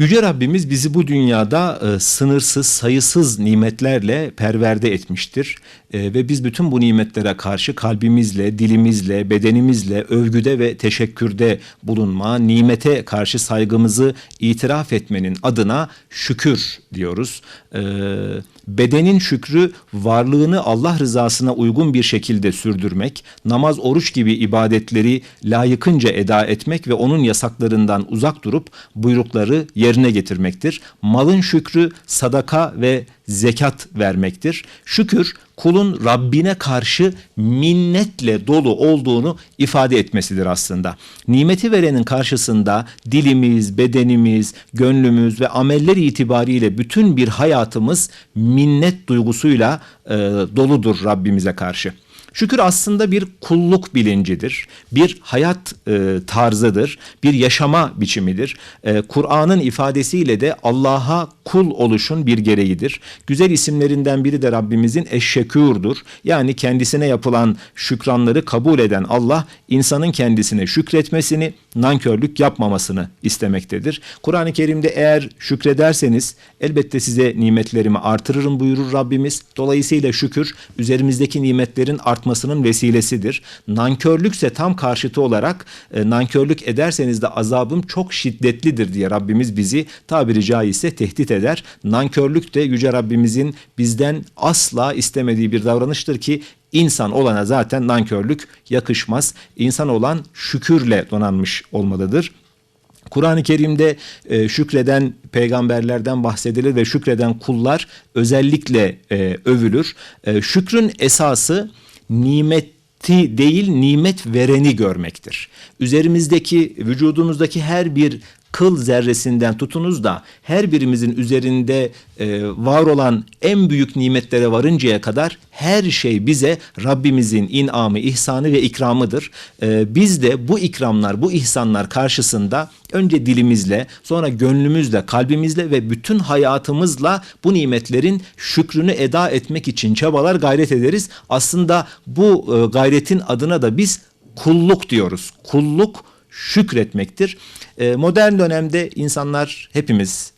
Yüce Rabbimiz bizi bu dünyada e, sınırsız, sayısız nimetlerle perverde etmiştir. E, ve biz bütün bu nimetlere karşı kalbimizle, dilimizle, bedenimizle övgüde ve teşekkürde bulunma, nimete karşı saygımızı itiraf etmenin adına şükür diyoruz. E, bedenin şükrü varlığını Allah rızasına uygun bir şekilde sürdürmek, namaz, oruç gibi ibadetleri layıkınca eda etmek ve onun yasaklarından uzak durup buyrukları yerine getirmektir. Malın şükrü sadaka ve zekat vermektir. Şükür kulun Rabbine karşı minnetle dolu olduğunu ifade etmesidir aslında. Nimeti verenin karşısında dilimiz, bedenimiz, gönlümüz ve ameller itibariyle bütün bir hayatımız minnet duygusuyla e, doludur Rabbimize karşı. Şükür aslında bir kulluk bilincidir, bir hayat e, tarzıdır, bir yaşama biçimidir. E, Kur'an'ın ifadesiyle de Allah'a kul oluşun bir gereğidir. Güzel isimlerinden biri de Rabbimizin eşşekûrdur. Yani kendisine yapılan şükranları kabul eden Allah, insanın kendisine şükretmesini, nankörlük yapmamasını istemektedir. Kur'an-ı Kerim'de eğer şükrederseniz elbette size nimetlerimi artırırım buyurur Rabbimiz. Dolayısıyla şükür üzerimizdeki nimetlerin artmasının vesilesidir. Nankörlükse tam karşıtı olarak e, nankörlük ederseniz de azabım çok şiddetlidir diye Rabbimiz bizi tabiri caizse tehdit eder. Nankörlük de Yüce Rabbimizin bizden asla istemediği bir davranıştır ki İnsan olana zaten nankörlük yakışmaz. İnsan olan şükürle donanmış olmalıdır. Kur'an-ı Kerim'de e, şükreden peygamberlerden bahsedilir ve şükreden kullar özellikle e, övülür. E, şükrün esası nimeti değil nimet vereni görmektir. Üzerimizdeki vücudumuzdaki her bir kıl zerresinden tutunuz da her birimizin üzerinde e, var olan en büyük nimetlere varıncaya kadar her şey bize Rabbimizin inamı, ihsanı ve ikramıdır. E, biz de bu ikramlar, bu ihsanlar karşısında önce dilimizle, sonra gönlümüzle, kalbimizle ve bütün hayatımızla bu nimetlerin şükrünü eda etmek için çabalar gayret ederiz. Aslında bu e, gayretin adına da biz kulluk diyoruz. Kulluk şükretmektir. E, modern dönemde insanlar hepimiz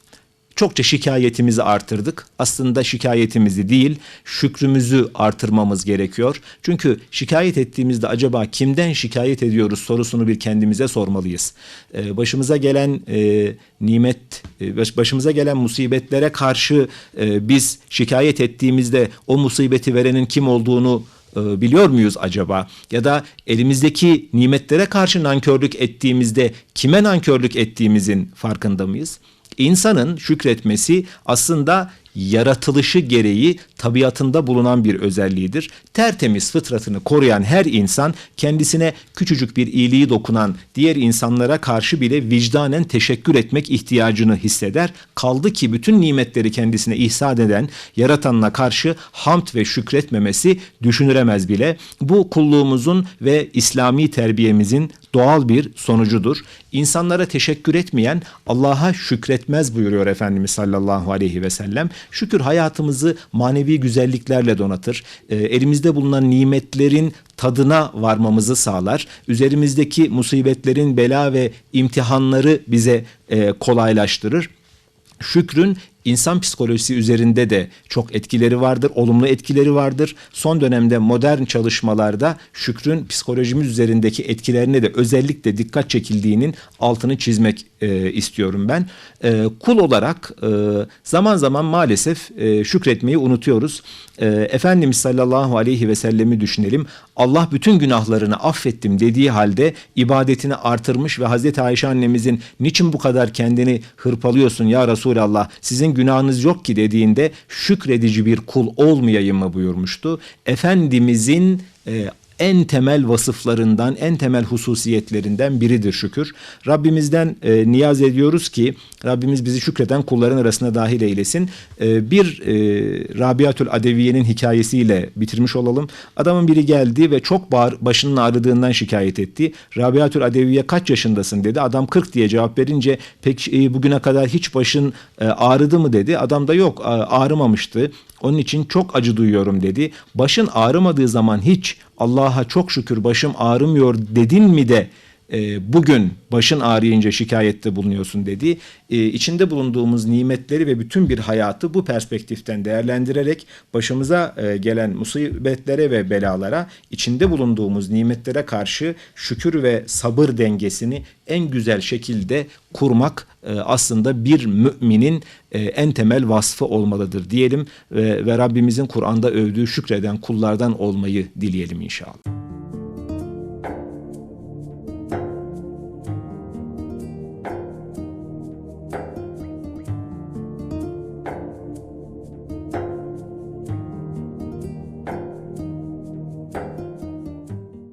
çokça şikayetimizi artırdık. Aslında şikayetimizi değil, şükrümüzü artırmamız gerekiyor. Çünkü şikayet ettiğimizde acaba kimden şikayet ediyoruz sorusunu bir kendimize sormalıyız. Ee, başımıza gelen e, nimet, e, başımıza gelen musibetlere karşı e, biz şikayet ettiğimizde o musibeti verenin kim olduğunu e, biliyor muyuz acaba? Ya da elimizdeki nimetlere karşı nankörlük ettiğimizde kime nankörlük ettiğimizin farkında mıyız? İnsanın şükretmesi aslında yaratılışı gereği tabiatında bulunan bir özelliğidir. Tertemiz fıtratını koruyan her insan kendisine küçücük bir iyiliği dokunan diğer insanlara karşı bile vicdanen teşekkür etmek ihtiyacını hisseder. Kaldı ki bütün nimetleri kendisine ihsan eden yaratanına karşı hamd ve şükretmemesi düşünülemez bile. Bu kulluğumuzun ve İslami terbiyemizin doğal bir sonucudur. İnsanlara teşekkür etmeyen Allah'a şükretmez buyuruyor Efendimiz sallallahu aleyhi ve sellem. Şükür hayatımızı manevi güzelliklerle donatır. E, elimizde bulunan nimetlerin tadına varmamızı sağlar. Üzerimizdeki musibetlerin bela ve imtihanları bize e, kolaylaştırır. Şükrün insan psikolojisi üzerinde de çok etkileri vardır, olumlu etkileri vardır. Son dönemde modern çalışmalarda şükrün psikolojimiz üzerindeki etkilerine de özellikle dikkat çekildiğinin altını çizmek e, istiyorum ben. E, kul olarak e, zaman zaman maalesef e, şükretmeyi unutuyoruz. E, Efendimiz sallallahu aleyhi ve sellemi düşünelim. Allah bütün günahlarını affettim dediği halde ibadetini artırmış ve Hazreti Ayşe annemizin niçin bu kadar kendini hırpalıyorsun ya Resulallah sizin günahınız yok ki dediğinde şükredici bir kul olmayayım mı buyurmuştu. Efendimizin e, en temel vasıflarından, en temel hususiyetlerinden biridir şükür. Rabbimizden e, niyaz ediyoruz ki Rabbimiz bizi şükreden kulların arasına dahil eylesin. E, bir e, Rabiatül Adeviye'nin hikayesiyle bitirmiş olalım. Adamın biri geldi ve çok bağır, başının ağrıdığından şikayet etti. Rabiatül Adeviye kaç yaşındasın dedi. Adam 40 diye cevap verince pek e, bugüne kadar hiç başın e, ağrıdı mı dedi. Adam da yok ağrımamıştı. Onun için çok acı duyuyorum dedi. Başın ağrımadığı zaman hiç Allah'a çok şükür başım ağrımıyor dedin mi de e, bugün başın ağrıyınca şikayette bulunuyorsun dediği e, içinde bulunduğumuz nimetleri ve bütün bir hayatı bu perspektiften değerlendirerek başımıza e, gelen musibetlere ve belalara içinde bulunduğumuz nimetlere karşı şükür ve sabır dengesini en güzel şekilde kurmak e, aslında bir müminin en temel vasfı olmalıdır diyelim ve Rabbimizin Kur'an'da övdüğü şükreden kullardan olmayı dileyelim inşallah.